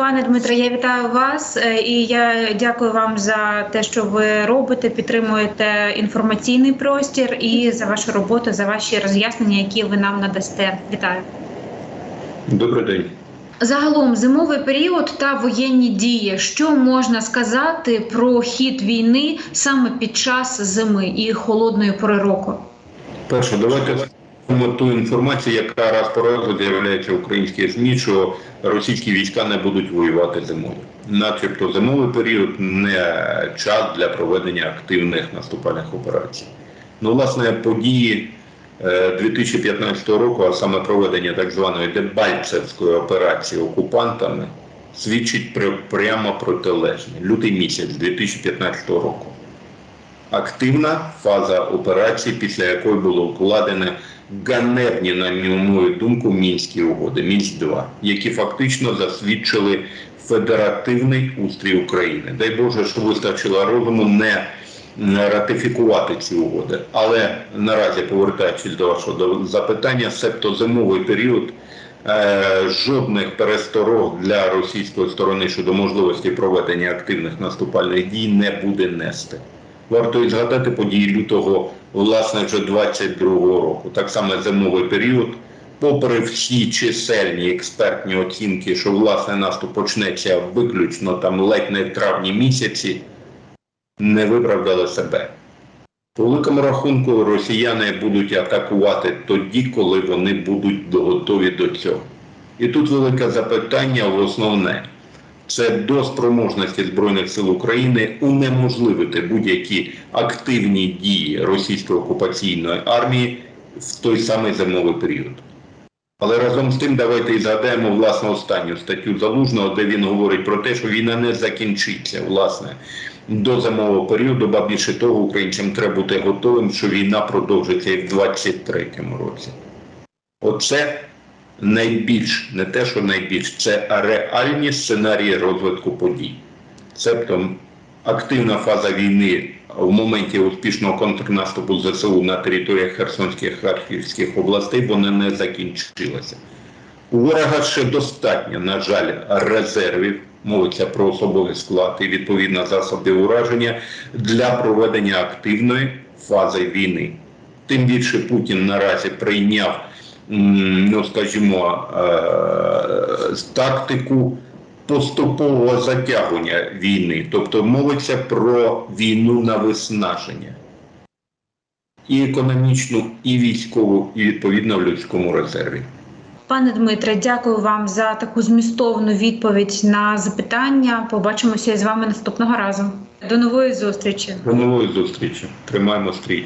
Пане Дмитре, я вітаю вас е, і я дякую вам за те, що ви робите, підтримуєте інформаційний простір і за вашу роботу, за ваші роз'яснення, які ви нам надасте. Вітаю. Добрий день. Загалом зимовий період та воєнні дії. Що можна сказати про хід війни саме під час зими і холодної пори року? Перше, давайте ту інформацію, яка раз по разу з'являється в українській ЗМІ, що російські війська не будуть воювати зимою. Начебто зимовий період не час для проведення активних наступальних операцій. Ну, власне, події е, 2015 року, а саме проведення так званої Дебальцевської операції окупантами, свідчить прямо протилежне. Лютий місяць 2015 року. Активна фаза операції, після якої було укладене ганебні, на мою думку, мінські угоди, мінськ 2 які фактично засвідчили федеративний устрій України. Дай Боже, що вистачило розуму не ратифікувати ці угоди. Але наразі, повертаючись до вашого запитання, себто зимовий період. Е, жодних пересторог для російської сторони щодо можливості проведення активних наступальних дій не буде нести. Варто і згадати події лютого, власне, вже 22-го року. Так само зимовий період, попри всі чисельні експертні оцінки, що власне наступ почнеться виключно там ледь не в травні місяці, не виправдали себе. По великому рахунку росіяни будуть атакувати тоді, коли вони будуть готові до цього. І тут велике запитання в основне це до спроможності Збройних сил України унеможливити будь-які активні дії російської окупаційної армії в той самий зимовий період. Але разом з тим давайте і згадаємо власне останню статтю Залужного, де він говорить про те, що війна не закінчиться власне до зимового періоду, ба більше того, українцям треба бути готовим, що війна продовжиться і в 23-му році. Оце найбільш, не те, що найбільш, це реальні сценарії розвитку подій. Себто активна фаза війни в моменті успішного контрнаступу ЗСУ на територіях Херсонських Харківських областей вона не закінчилася. У ворога ще достатньо, на жаль, резервів, мовиться про особовий склад і відповідно засоби ураження для проведення активної фази війни. Тим більше Путін наразі прийняв, ну скажімо, е, тактику поступового затягування війни, тобто мовиться про війну на виснаження. І економічну, і військову, і відповідно в людському резерві. Пане Дмитре, дякую вам за таку змістовну відповідь на запитання. Побачимося з вами наступного разу. До нової зустрічі. До нової зустрічі. Тримаємо стрій.